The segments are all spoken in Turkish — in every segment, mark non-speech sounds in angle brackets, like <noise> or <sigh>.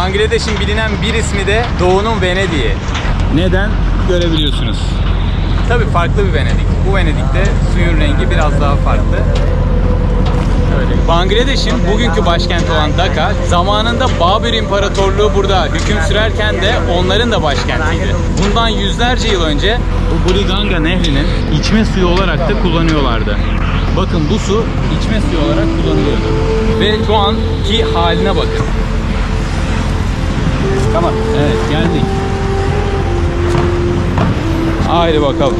Bangladeş'in bilinen bir ismi de Doğu'nun Venedik'i. Neden? Görebiliyorsunuz. Tabii farklı bir Venedik. Bu Venedik'te suyun rengi biraz daha farklı. Bangladeş'in bugünkü başkenti olan Dhaka, zamanında Babür İmparatorluğu burada hüküm sürerken de onların da başkentiydi. Bundan yüzlerce yıl önce bu Buriganga Nehri'nin içme suyu olarak da kullanıyorlardı. Bakın bu su içme suyu olarak kullanılıyordu. Ve şu anki haline bakın. Tamam. Evet geldik. Haydi bakalım.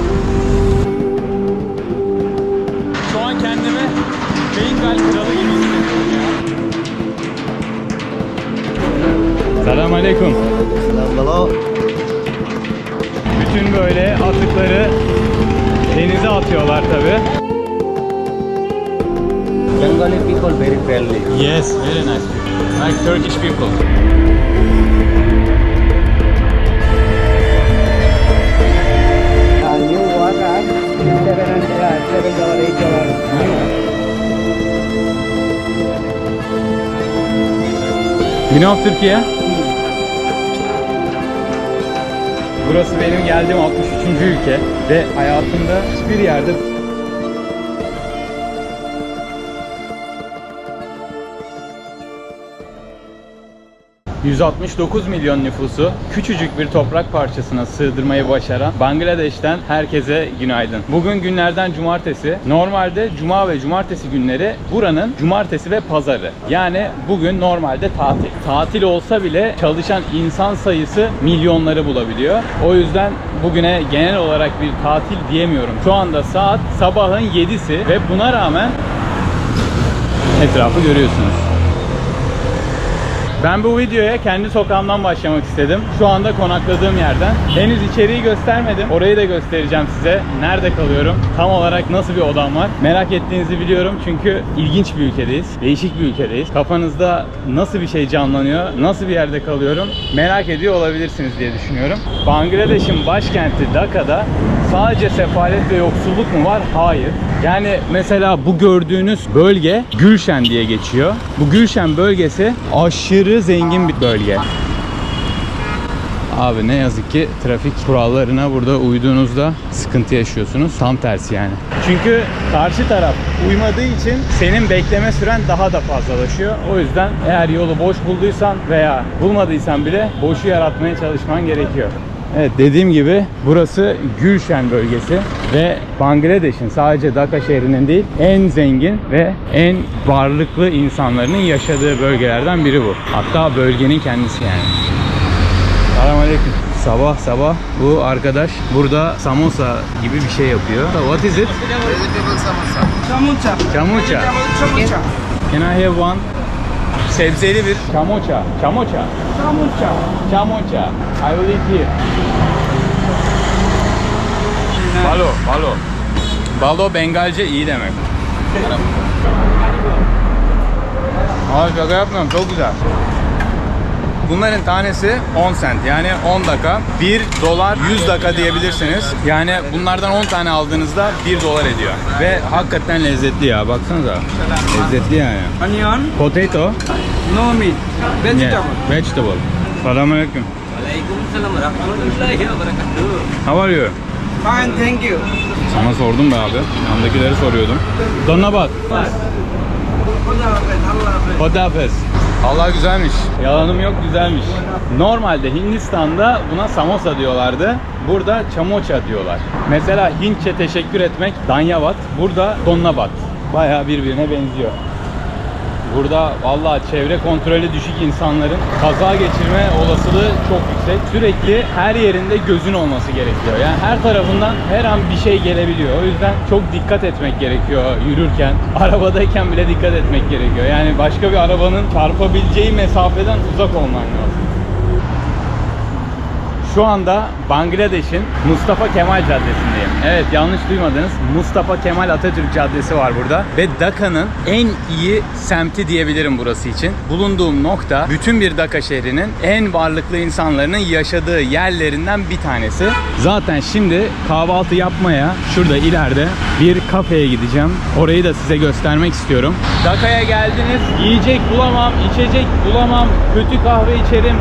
Şu an kendimi Bengal kralı gibi hissediyorum. Selam aleyküm. Kalau Bütün böyle atıkları denize atıyorlar tabi. Bengali people very friendly. Yes, very nice. Like Turkish people. New water, seven and uh, seven dollar, eight dollar. You know Türkiye? Burası benim geldiğim 63. ülke ve hayatımda hiçbir yerde 169 milyon nüfusu küçücük bir toprak parçasına sığdırmayı başaran Bangladeş'ten herkese günaydın. Bugün günlerden cumartesi. Normalde cuma ve cumartesi günleri buranın cumartesi ve pazarı. Yani bugün normalde tatil. Tatil olsa bile çalışan insan sayısı milyonları bulabiliyor. O yüzden bugüne genel olarak bir tatil diyemiyorum. Şu anda saat sabahın 7'si ve buna rağmen etrafı görüyorsunuz. Ben bu videoya kendi sokağımdan başlamak istedim. Şu anda konakladığım yerden. Henüz içeriği göstermedim. Orayı da göstereceğim size. Nerede kalıyorum? Tam olarak nasıl bir odam var? Merak ettiğinizi biliyorum çünkü ilginç bir ülkedeyiz. Değişik bir ülkedeyiz. Kafanızda nasıl bir şey canlanıyor? Nasıl bir yerde kalıyorum? Merak ediyor olabilirsiniz diye düşünüyorum. Bangladeş'in başkenti Dhaka'da sadece sefalet ve yoksulluk mu var? Hayır. Yani mesela bu gördüğünüz bölge Gülşen diye geçiyor. Bu Gülşen bölgesi aşırı zengin bir bölge. Abi ne yazık ki trafik kurallarına burada uyduğunuzda sıkıntı yaşıyorsunuz. Tam tersi yani. Çünkü karşı taraf uymadığı için senin bekleme süren daha da fazlalaşıyor. O yüzden eğer yolu boş bulduysan veya bulmadıysan bile boşu yaratmaya çalışman gerekiyor. Evet dediğim gibi burası Gülşen bölgesi ve Bangladeş'in sadece Dhaka şehrinin değil en zengin ve en varlıklı insanların yaşadığı bölgelerden biri bu. Hatta bölgenin kendisi yani. Selamünaleyküm. Sabah sabah bu arkadaş burada samosa gibi bir şey yapıyor. What is it? Chamucha. Chamucha. Chamucha. Can I have one? Sebzeli bir chamocha. Chamocha. Chamucha. Chamocha. I will eat here. Balo, balo. Balo Bengalce iyi demek. Abi şaka yapmıyorum çok güzel. Bunların tanesi 10 cent yani 10 dakika. 1 dolar 100 dakika diyebilirsiniz. Yani bunlardan 10 tane aldığınızda 1 dolar ediyor. Ve hakikaten lezzetli ya baksanıza. Lezzetli yani. Onion. Potato. No meat. Vegetable. Yeah, vegetable. Warahmatullahi wabarakatuh. How are you? Fine, thank you. Sana sordum be abi. Yandakileri soruyordum. Hafiz. Hodafes. Allah güzelmiş. Yalanım yok güzelmiş. Normalde Hindistan'da buna samosa diyorlardı. Burada chamocha diyorlar. Mesela Hintçe teşekkür etmek danyavat. Burada donnabat. Bayağı birbirine benziyor. Burada vallahi çevre kontrolü düşük insanların kaza geçirme olasılığı çok yüksek. Sürekli her yerinde gözün olması gerekiyor. Yani her tarafından her an bir şey gelebiliyor. O yüzden çok dikkat etmek gerekiyor yürürken. <laughs> Arabadayken bile dikkat etmek gerekiyor. Yani başka bir arabanın çarpabileceği mesafeden uzak olman lazım. Şu anda Bangladeş'in Mustafa Kemal Caddesi'ndeyim. Evet yanlış duymadınız. Mustafa Kemal Atatürk Caddesi var burada. Ve Daka'nın en iyi semti diyebilirim burası için. Bulunduğum nokta bütün bir Daka şehrinin en varlıklı insanların yaşadığı yerlerinden bir tanesi. Zaten şimdi kahvaltı yapmaya şurada ileride bir kafeye gideceğim. Orayı da size göstermek istiyorum. Daka'ya geldiniz. Yiyecek bulamam, içecek bulamam, kötü kahve içerim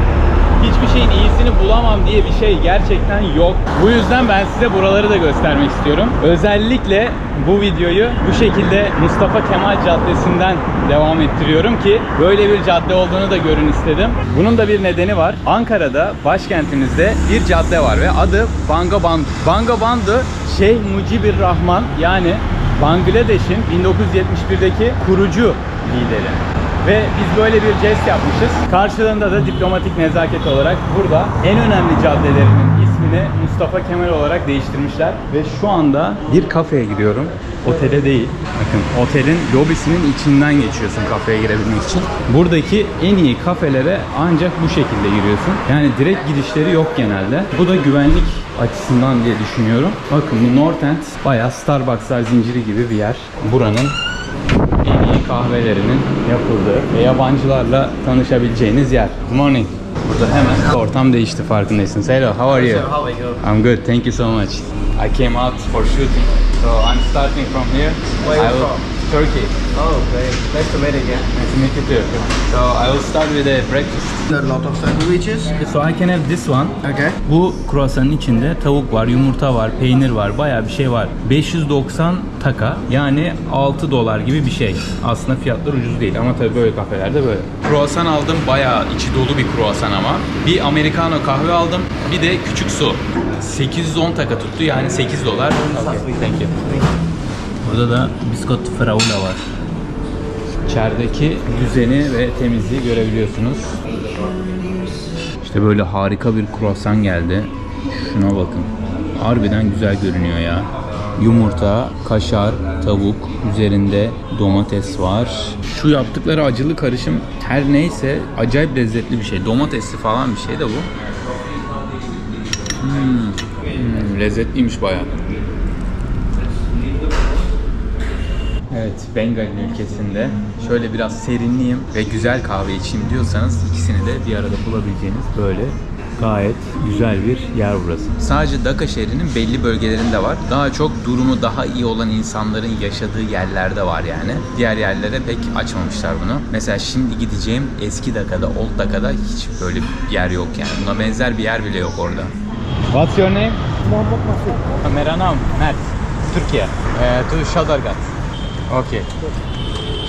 hiçbir şeyin iyisini bulamam diye bir şey gerçekten yok. Bu yüzden ben size buraları da göstermek istiyorum. Özellikle bu videoyu bu şekilde Mustafa Kemal Caddesi'nden devam ettiriyorum ki böyle bir cadde olduğunu da görün istedim. Bunun da bir nedeni var. Ankara'da başkentimizde bir cadde var ve adı Bangabandu. Bangabandu Şeyh Mucibir Rahman yani Bangladeş'in 1971'deki kurucu lideri. Ve biz böyle bir jest yapmışız. Karşılığında da diplomatik nezaket olarak burada en önemli caddelerinin ismini Mustafa Kemal olarak değiştirmişler. Ve şu anda bir kafeye gidiyorum. Otele değil. Bakın otelin lobisinin içinden geçiyorsun kafeye girebilmek için. Buradaki en iyi kafelere ancak bu şekilde giriyorsun. Yani direkt girişleri yok genelde. Bu da güvenlik açısından diye düşünüyorum. Bakın bu North End bayağı Starbucks'lar zinciri gibi bir yer. Buranın kahvelerinin yapıldığı ve yabancılarla tanışabileceğiniz yer. Good morning. Burada hemen ortam değişti farkındaysınız. Hello, how are you? How are you? I'm good, thank you so much. I came out for shooting, so I'm starting from here. Where you I will, from? Turkey. Oh, great. Nice to meet you again. Nice to meet you too. So I will start with a breakfast. There are a lot of sandwiches. So I can have this one. Okay. Bu kruvasanın içinde tavuk var, yumurta var, peynir var, bayağı bir şey var. 590 taka yani 6 dolar gibi bir şey. Aslında fiyatlar ucuz değil ama tabii böyle kafelerde böyle. Kruvasan aldım bayağı içi dolu bir kruvasan ama. Bir americano kahve aldım bir de küçük su. 810 taka tuttu yani 8 dolar. Okay, thank you. Burada da biskot fraula var. İçerideki düzeni ve temizliği görebiliyorsunuz. İşte böyle harika bir kruvasan geldi. Şuna bakın. Harbiden güzel görünüyor ya. Yumurta, kaşar, tavuk, üzerinde domates var. Şu yaptıkları acılı karışım her neyse acayip lezzetli bir şey. Domatesli falan bir şey de bu. Hmm, hmm, lezzetliymiş bayağı. Evet, Bengal'in ülkesinde şöyle biraz serinleyeyim ve güzel kahve içeyim diyorsanız ikisini de bir arada bulabileceğiniz böyle gayet güzel bir yer burası. Sadece Dhaka şehrinin belli bölgelerinde var. Daha çok durumu daha iyi olan insanların yaşadığı yerlerde var yani. Diğer yerlere pek açmamışlar bunu. Mesela şimdi gideceğim eski Dhaka'da, Old Dhaka'da hiç böyle bir yer yok yani. Buna benzer bir yer bile yok orada. What's your name? Muhammed Masud. Meranam, Mert. Türkiye. Ee, to Şadargat. Okey.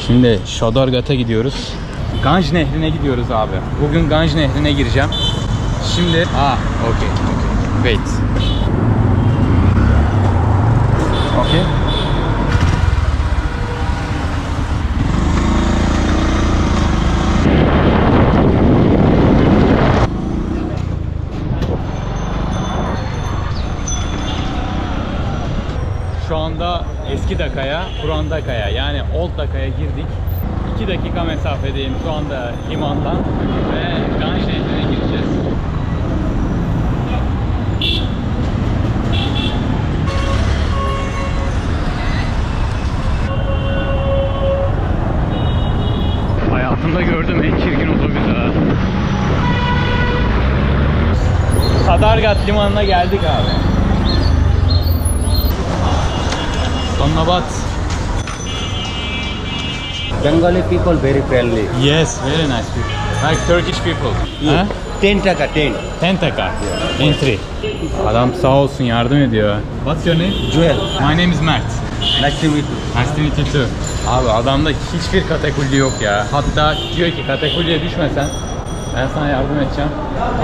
Şimdi Şadargat'a gidiyoruz. Ganj Nehri'ne gidiyoruz abi. Bugün Ganj Nehri'ne gireceğim. Şimdi... Ah, okey. Okay. Wait. Okey. Şu anda eski Daka'ya, Kur'an Daka'ya yani Old Daka'ya girdik. 2 dakika mesafedeyim şu anda limandan ve Ganj Nehri'ne gireceğiz. Hayatımda gördüğüm en çirkin otobüs ha. Sadargat limanına geldik abi. Sonnabat. Bengali people very friendly. Yes, very nice people. Like Turkish people. Huh? 10 taka, 10. Pentaka. Entry. Adam sağ olsun yardım ediyor. What's your name? Joel. My name is Mert. Nice to meet you. Nice to meet you too. Abi adamda hiçbir katakulli yok ya. Hatta diyor ki katakulliye düşmesen ben sana yardım edeceğim.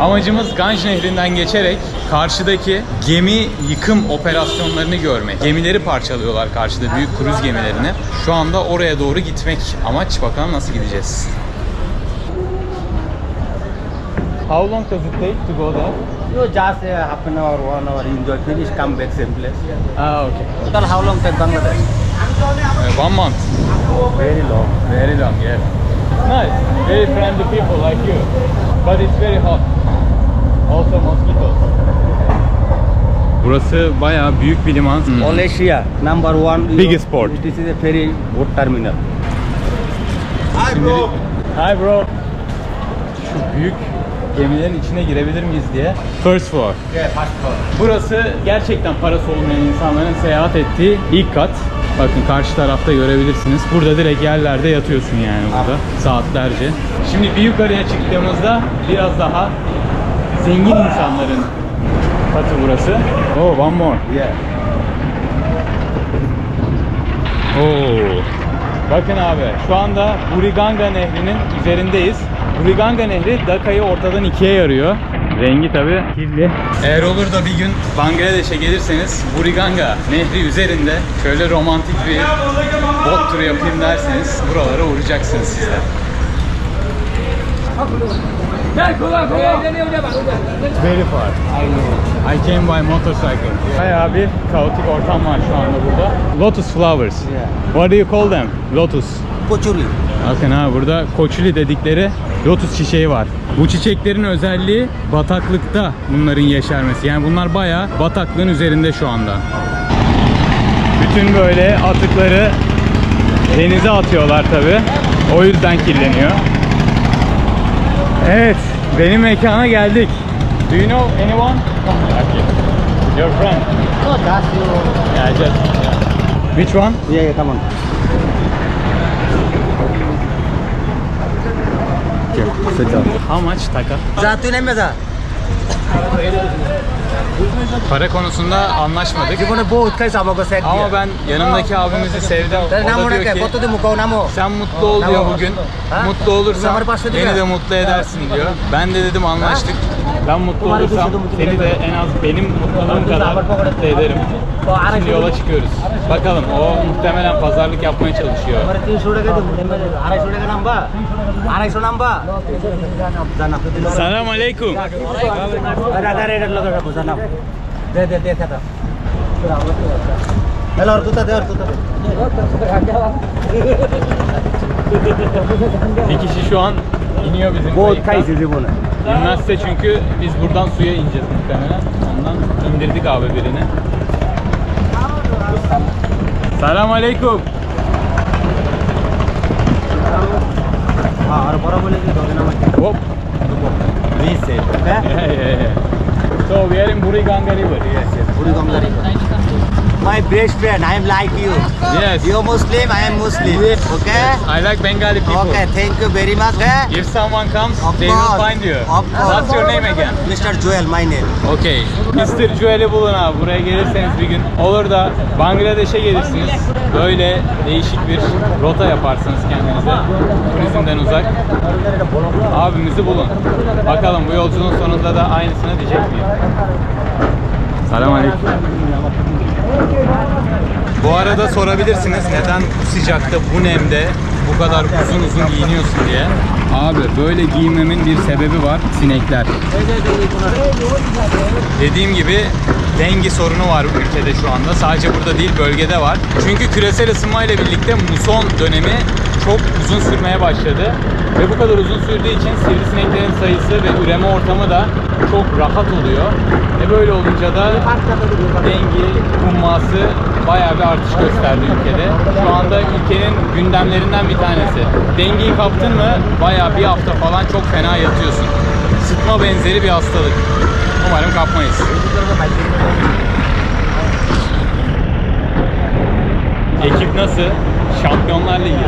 Amacımız Ganj Nehri'nden geçerek karşıdaki gemi yıkım operasyonlarını görmek. Gemileri parçalıyorlar karşıda büyük kruz gemilerini. Şu anda oraya doğru gitmek amaç. Bakalım nasıl gideceğiz. How long does it take to go there? You just uh, half an hour, one hour, enjoy, finish, come back same place. Ah, okay. Total how long take Bangladesh? Uh, one month. Very long. Very long, yes. Nice. Very friendly people like you. But it's very hot. Also mosquitoes. Burası bayağı büyük bir liman. Hmm. All Asia, number one. Biggest port. This is a ferry boat terminal. Hi bro. Hi bro. Şu büyük gemilerin içine girebilir miyiz diye. First floor. Yeah, first floor. Burası gerçekten parası olmayan insanların seyahat ettiği ilk kat. Bakın karşı tarafta görebilirsiniz. Burada direkt yerlerde yatıyorsun yani burada saatlerce. Şimdi bir yukarıya çıktığımızda biraz daha zengin insanların katı burası. Oh, one more. Yeah. Oo. Bakın abi şu anda Buriganga Nehri'nin üzerindeyiz. Buriganga Nehri Daka'yı ortadan ikiye yarıyor. Rengi tabi kirli. Eğer olur da bir gün Bangladeş'e gelirseniz Buriganga Nehri üzerinde şöyle romantik bir bot turu yapayım derseniz buralara uğrayacaksınız sizler. Very far. I know. I came by motorcycle. Bayağı bir kaotik ortam var şu anda burada. Lotus flowers. Yeah. What do you call them? Lotus. Kochuri. Bakın ha burada koçuli dedikleri lotus çiçeği var. Bu çiçeklerin özelliği bataklıkta bunların yeşermesi. Yani bunlar bayağı bataklığın üzerinde şu anda. Bütün böyle atıkları denize atıyorlar tabi. O yüzden kirleniyor. Evet, benim mekana geldik. Do you know anyone? Okay. Your friend? Oh, that's your. Yeah, just. Which one? Yeah, yeah, come on. How much taka? Satu name za. Para konusunda anlaşmadık. জীবনে বহুত খাইছে আমাকে set Ama ben yanımdaki abimizi sevdim. তার নাম O da ওটা diyor ki কত দিমু কও নামো sen mutlu ol diyor bugün. Ha? Mutlu olursan Numara başladı beni ya. de mutlu edersin diyor. Ben de dedim anlaştık. Ben mutlu Numara olursam başladı, mutlu seni de ederim. en az benim mutluluğum kadar mutlu ederim. Şimdi yola çıkıyoruz. Bakalım o muhtemelen pazarlık yapmaya çalışıyor. Selam aleyküm. Helal ortada de ortada. <laughs> Bir kişi şu an iniyor bizim Bu kayıktan. bunu. İnmezse çünkü biz buradan suya ineceğiz muhtemelen. Ondan indirdik abi birini. Salam alaikum. Yeah, yeah, yeah. So we are in Buriganga River. Yes, yes. Buriganga River. My best friend, I am like you. Yes. You Muslim, I am Muslim. Okay? I like Bengali people. Okay, thank you very much. Eh? If someone comes, Of they will course. find you. Of course. What's your name again? Mr. Joel, my name. Okay. Mr. Joel'i bulun abi. Buraya gelirseniz bir gün. Olur da Bangladeş'e gelirsiniz. Böyle değişik bir rota yaparsınız kendinize. Turizmden uzak. Abimizi bulun. Bakalım bu yolculuğun sonunda da aynısını diyecek miyim? Selam aleyküm. Bu arada sorabilirsiniz neden bu sıcakta, bu nemde bu kadar uzun uzun giyiniyorsun diye. Abi böyle giyinmemin bir sebebi var. Sinekler. Dediğim gibi dengi sorunu var ülkede şu anda. Sadece burada değil bölgede var. Çünkü küresel ısınmayla birlikte muson dönemi çok uzun sürmeye başladı. Ve bu kadar uzun sürdüğü için sivrisineklerin sayısı ve üreme ortamı da çok rahat oluyor. E böyle olunca da dengi, humması bayağı bir artış gösterdi ülkede. Şu anda ülkenin gündemlerinden bir tanesi. Dengiyi kaptın mı bayağı bir hafta falan çok fena yatıyorsun. Sıtma benzeri bir hastalık. Umarım kapmayız. Ekip nasıl? Şampiyonlar Ligi.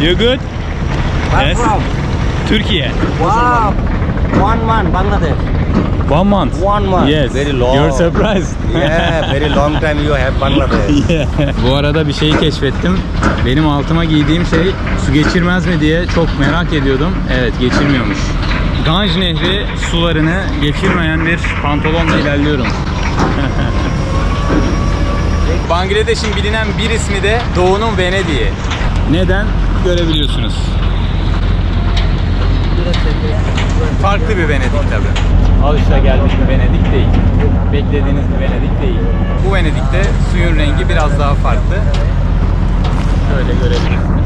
You good? Yes. Türkiye. Wow. One month, Bangladesh. One month. One month. Yes. Very long. You're surprised. Yeah, very long time you have Bangladesh. <laughs> Yeah. Bu arada bir şeyi keşfettim. Benim altıma giydiğim şey su geçirmez mi diye çok merak ediyordum. Evet geçirmiyormuş. Ganj Nehri sularını geçirmeyen bir pantolonla ilerliyorum. <laughs> Bangladeş'in bilinen bir ismi de Doğu'nun Venedik'i. Neden? Görebiliyorsunuz. Farklı bir Venedik tabi. Alışageldik bir Venedik değil. Beklediğiniz bir Venedik değil. Bu Venedik'te suyun rengi biraz daha farklı. Şöyle görebilirsiniz.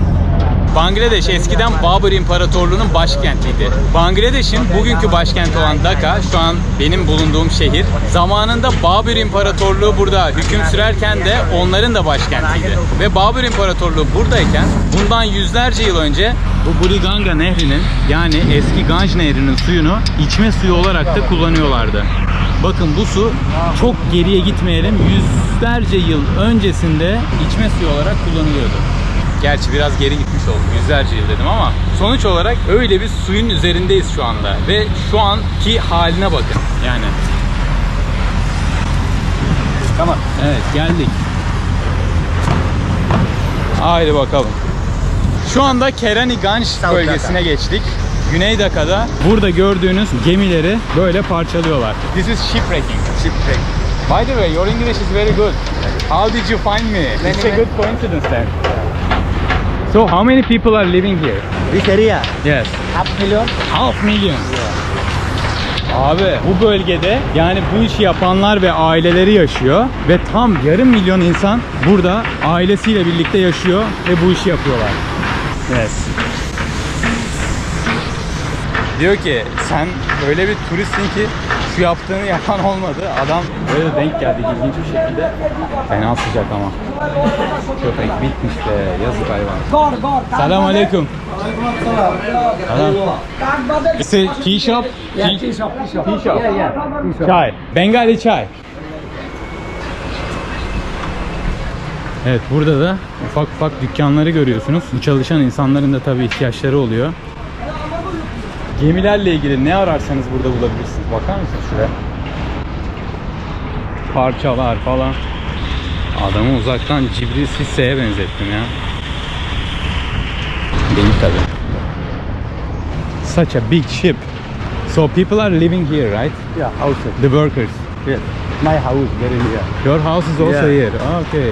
Bangladeş eskiden Babur İmparatorluğu'nun başkentiydi. Bangladeş'in bugünkü başkenti olan Dhaka, şu an benim bulunduğum şehir, zamanında Babür İmparatorluğu burada hüküm sürerken de onların da başkentiydi. Ve Babür İmparatorluğu buradayken bundan yüzlerce yıl önce bu Buriganga Nehri'nin yani eski Ganj Nehri'nin suyunu içme suyu olarak da kullanıyorlardı. Bakın bu su çok geriye gitmeyelim. Yüzlerce yıl öncesinde içme suyu olarak kullanılıyordu. Gerçi biraz geri gitmiş olduk. Yüzlerce yıl dedim ama sonuç olarak öyle bir suyun üzerindeyiz şu anda. Ve şu anki haline bakın. Yani. Tamam. Evet geldik. Haydi bakalım. Şu anda Kerani Ganj bölgesine geçtik. Güney Daka'da burada gördüğünüz gemileri böyle parçalıyorlar. This is shipwrecking. Shipwreck. By the way, your English is very good. How did you find me? It's a good coincidence then. So how many people are living here? This area, Yes. half million. Half million. Abi bu bölgede yani bu işi yapanlar ve aileleri yaşıyor ve tam yarım milyon insan burada ailesiyle birlikte yaşıyor ve bu işi yapıyorlar. Yes. Diyor ki sen öyle bir turistsin ki şu yaptığını yapan olmadı. Adam böyle denk geldi ilginç bir şekilde. Fena sıcak ama. Köpek bitmiş be yazık hayvan. Selam aleyküm. Selam. It's a tea shop? Yeah, Tea- tea shop, tea shop. Tea shop. Yeah, yeah, tea shop. Çay. Bengali çay. Evet burada da ufak ufak dükkanları görüyorsunuz. Bu çalışan insanların da tabii ihtiyaçları oluyor. Gemilerle ilgili ne ararsanız burada bulabilirsiniz. Bakar mısınız şuraya? Parçalar falan. Adamı uzaktan Cibril Sisse'ye benzettim ya. Değil tabii. Such a big ship. So people are living here, right? Yeah, houses. The workers. Yes. My house very near. Your house is also Yeah. here. Okay.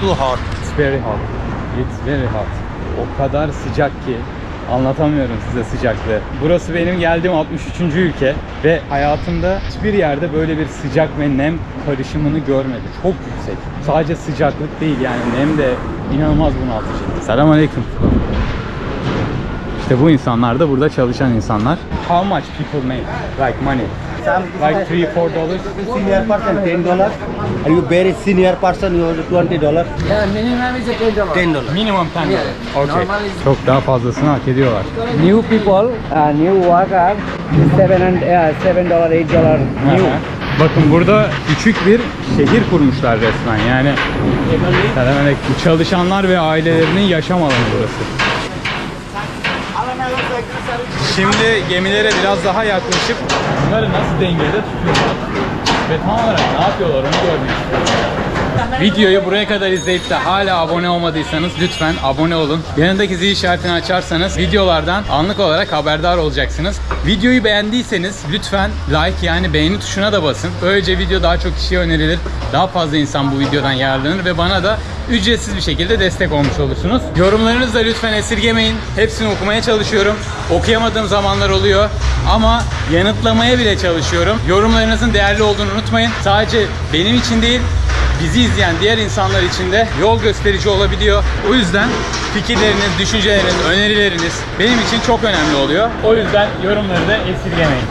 Too hot. It's very hot. It's very hot. O kadar sıcak ki anlatamıyorum size sıcaklığı. Burası benim geldiğim 63. ülke ve hayatımda hiçbir yerde böyle bir sıcak ve nem karışımını görmedim. Çok yüksek. Sadece sıcaklık değil yani nem de inanılmaz bunaltıcı. Selam aleyküm. İşte bu insanlar da burada çalışan insanlar. How much people make like money? Like 3 4 dollars? senior person ten dollars. Are you very senior person? You have twenty dollars. Yeah, minimum is a ten dollar. Ten dollars. Minimum 10 Yeah. dollars. Okay. Çok daha fazlasını hak ediyorlar. New people, uh, new worker, seven and uh, seven dollar, eight dollar new. Bakın burada küçük bir şehir kurmuşlar resmen. Yani Selamünaleyküm. çalışanlar ve ailelerinin yaşam alanı burası. Şimdi gemilere biraz daha yaklaşıp bunları nasıl dengede tutuyorlar ve tam olarak ne yapıyorlar onu görmek. Videoyu buraya kadar izleyip de hala abone olmadıysanız lütfen abone olun. Yanındaki zil işaretini açarsanız videolardan anlık olarak haberdar olacaksınız. Videoyu beğendiyseniz lütfen like yani beğeni tuşuna da basın. Böylece video daha çok kişiye önerilir. Daha fazla insan bu videodan yararlanır ve bana da ücretsiz bir şekilde destek olmuş olursunuz. Yorumlarınızı da lütfen esirgemeyin. Hepsini okumaya çalışıyorum. Okuyamadığım zamanlar oluyor ama yanıtlamaya bile çalışıyorum. Yorumlarınızın değerli olduğunu unutmayın. Sadece benim için değil, bizi izleyen diğer insanlar için de yol gösterici olabiliyor. O yüzden fikirleriniz, düşünceleriniz, önerileriniz benim için çok önemli oluyor. O yüzden yorumları da esirgemeyin.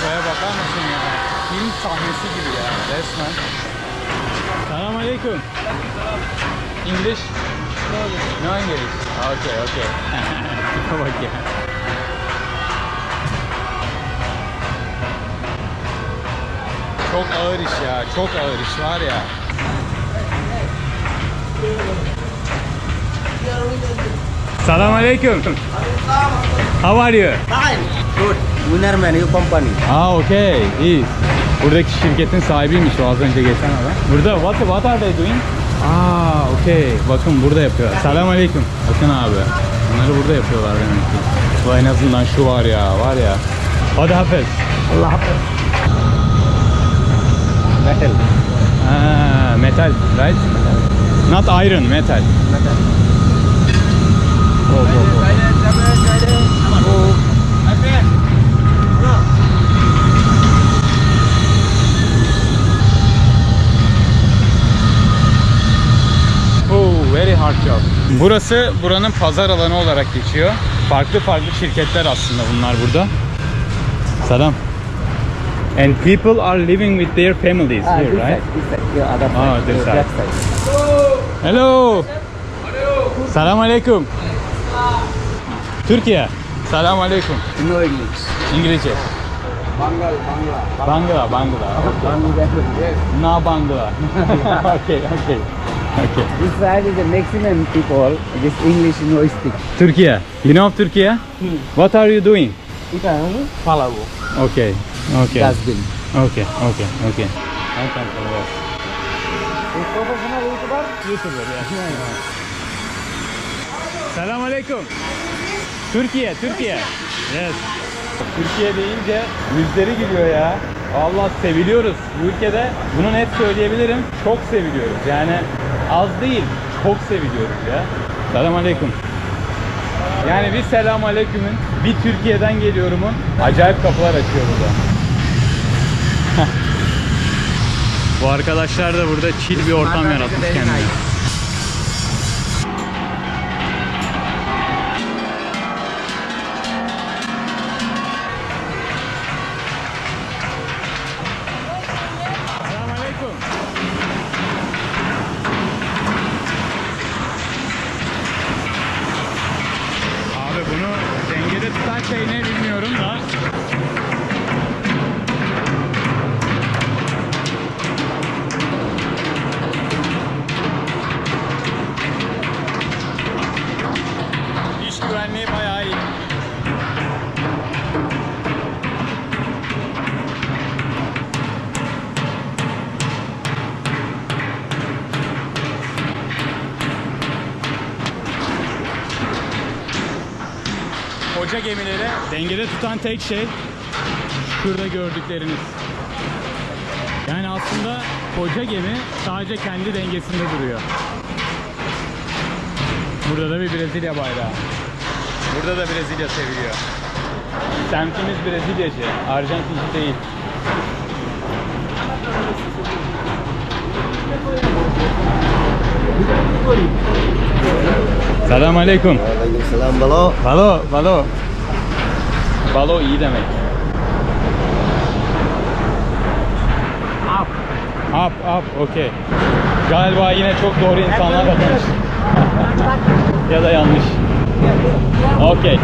Şuraya bakar mısın ya? Film sahnesi gibi ya resmen. Selam aleyküm. English? No English. Okay, okay. Tipe bak ya. Çok ağır iş ya. Çok ağır iş var ya. Selam aleyküm. How are you? Fine. Good. Winner man, your company. Ah okay, iyi. Buradaki şirketin sahibiymiş o az önce geçen adam. Burada what, what are they doing? Aa okay. Bakın burada yapıyorlar. Selam aleyküm. Bakın abi. Bunları burada yapıyorlar demek ki. Ulan en azından şu var ya, var ya. Hadi hafız. Allah Hafiz. Metal. Ah, metal, right? Not iron, metal. Oh, oh, oh. Çok. Burası buranın pazar alanı olarak geçiyor. Farklı farklı şirketler aslında bunlar burada. Salam. And people are living with their families Ah, here, this right? side, this side. Yeah, other Ah, side. this uh, side. side. Hello. Salam aleyküm. Türkiye. Salam aleyküm. No English. İngilizce. Bangal, Bangla. Bangla, Bangla. Bangla. Yes. Na Bangla. <laughs> okay, okay. Okay. This side is the maximum people. This English no speak. Türkiye. You know Türkiye? What are you doing? Kita Palau. Okay. Okay. Dustbin. Okay, okay, okay. I can follow us. Professional YouTuber? YouTuber, yeah. Selam aleyküm. Türkiye, Türkiye. Yes. Türkiye deyince yüzleri gülüyor ya. Allah seviliyoruz. Bu ülkede bunu net söyleyebilirim. Çok seviliyoruz. Yani az değil, çok seviliyoruz ya. Selam aleyküm. Yani bir selam aleykümün, bir Türkiye'den geliyorumun acayip kapılar açıyor burada. <laughs> Bu arkadaşlar da burada chill bir ortam yaratmış kendine. Koca gemileri dengede tutan tek şey şurada gördükleriniz. Yani aslında koca gemi sadece kendi dengesinde duruyor. Burada da bir Brezilya bayrağı. Burada da Brezilya seviliyor. Semtimiz Brezilyacı, Arjantinci değil. Selam aleyküm. Waalaikumsalam balo. Balo, balo. Balo iyi demek. Up. Up, up, okey. Galiba yine çok doğru insanlarla tanıştık. ya da yanlış. Okey.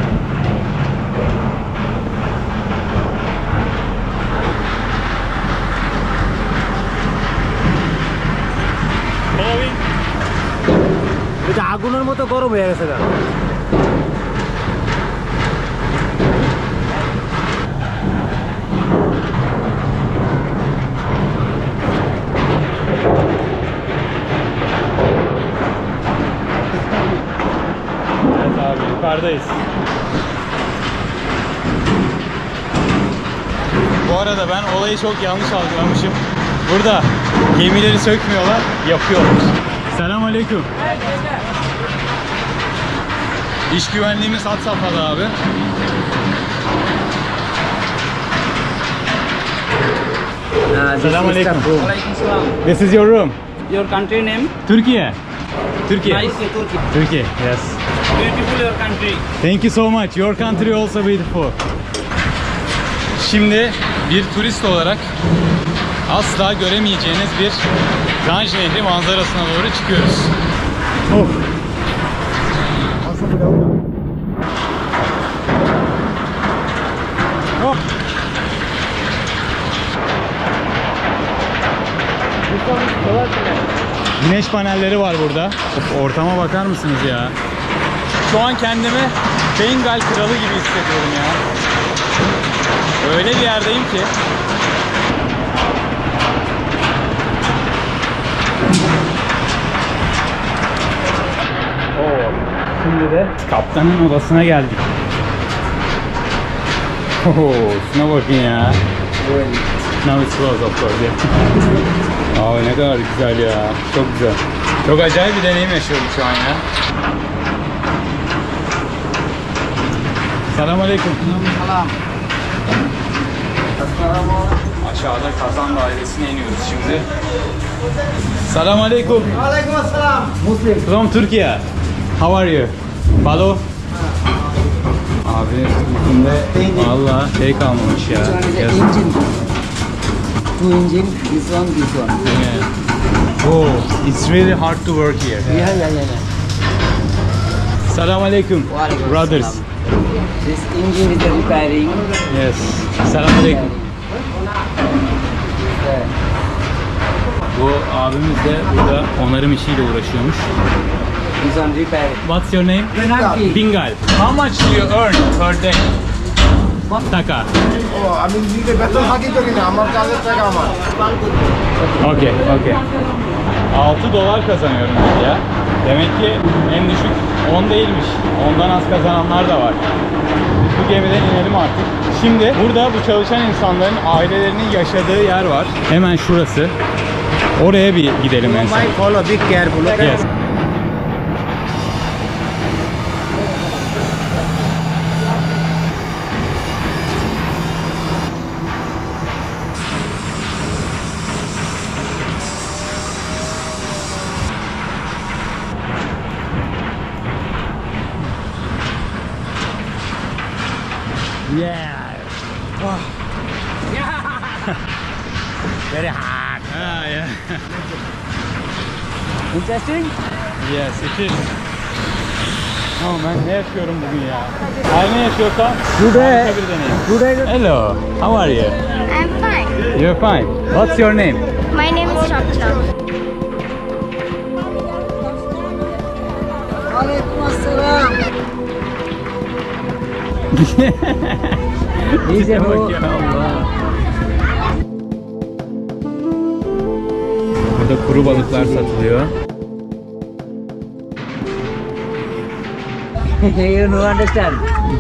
আগুনের মতো গরম হয়ে গেছে না Evet abi yukarıdayız. Bu arada ben olayı çok yanlış algılamışım. Burada gemileri sökmüyorlar, yapıyorlar. Selam aleyküm. İş güvenliğimiz had safhada abi. Nah, this Salam is the alaikum. room. Waalaikumsalam. This is your room. Your country name? Türkiye. Türkiye. Nice. Türkiye. Yes. Beautiful your country. Thank you so much. Your country also beautiful. Şimdi bir turist olarak asla göremeyeceğiniz bir Ganj Nehri manzarasına doğru çıkıyoruz. Oh. Oh. Güneş panelleri var burada. Ortama bakar mısınız ya? Şu an kendimi Bengal kralı gibi hissediyorum ya. Öyle bir yerdeyim ki. Şimdi de kaptanın odasına geldik. Oo, şuna bakın ya. Now it's closed of course. Yeah. <laughs> Aa, ne kadar güzel ya. Çok güzel. Çok acayip bir deneyim yaşıyorum şu an ya. Selam aleyküm. Salam. Aşağıda kazan dairesine iniyoruz şimdi. Selam aleyküm. Muslim. From Türkiye. How are you? Balo. Abi üstünde valla şey kalmamış ya. An engine. Two engine, this one, this one. Yeah. Oh, it's really hard to work here. Yeah, yeah, yeah. yeah. Selam aleyküm. Walaikum Brothers. salam. This engine is repairing. Yes. Selam aleyküm. Yeah. Bu abimiz de burada onarım işiyle uğraşıyormuş. This one repairing. What's your name? Pinaki. Bingal. How much do you earn per day? টাকা ও আমি নিজে বেতন ফাঁকি করি না আমার কাজের টাকা আমার Okey, okey. 6 dolar kazanıyorum dedi ya. Demek ki en düşük 10 değilmiş. Ondan az kazananlar da var. Biz bu gemiden inelim artık. Şimdi burada bu çalışan insanların ailelerinin yaşadığı yer var. Hemen şurası. Oraya bir gidelim en son. My follow, be careful. Okay? Yes. Yeah. Very hard. Ah, yeah. Interesting? Yes, it is. Ama ben ne yaşıyorum bugün ya? Her ne yaşıyorsam Today- harika bir deneyim. Today, Hello, how are you? I'm fine. You're fine. What's your name? My name is Shapna. Ya Allah. Burada kuru balıklar satılıyor. you don't understand.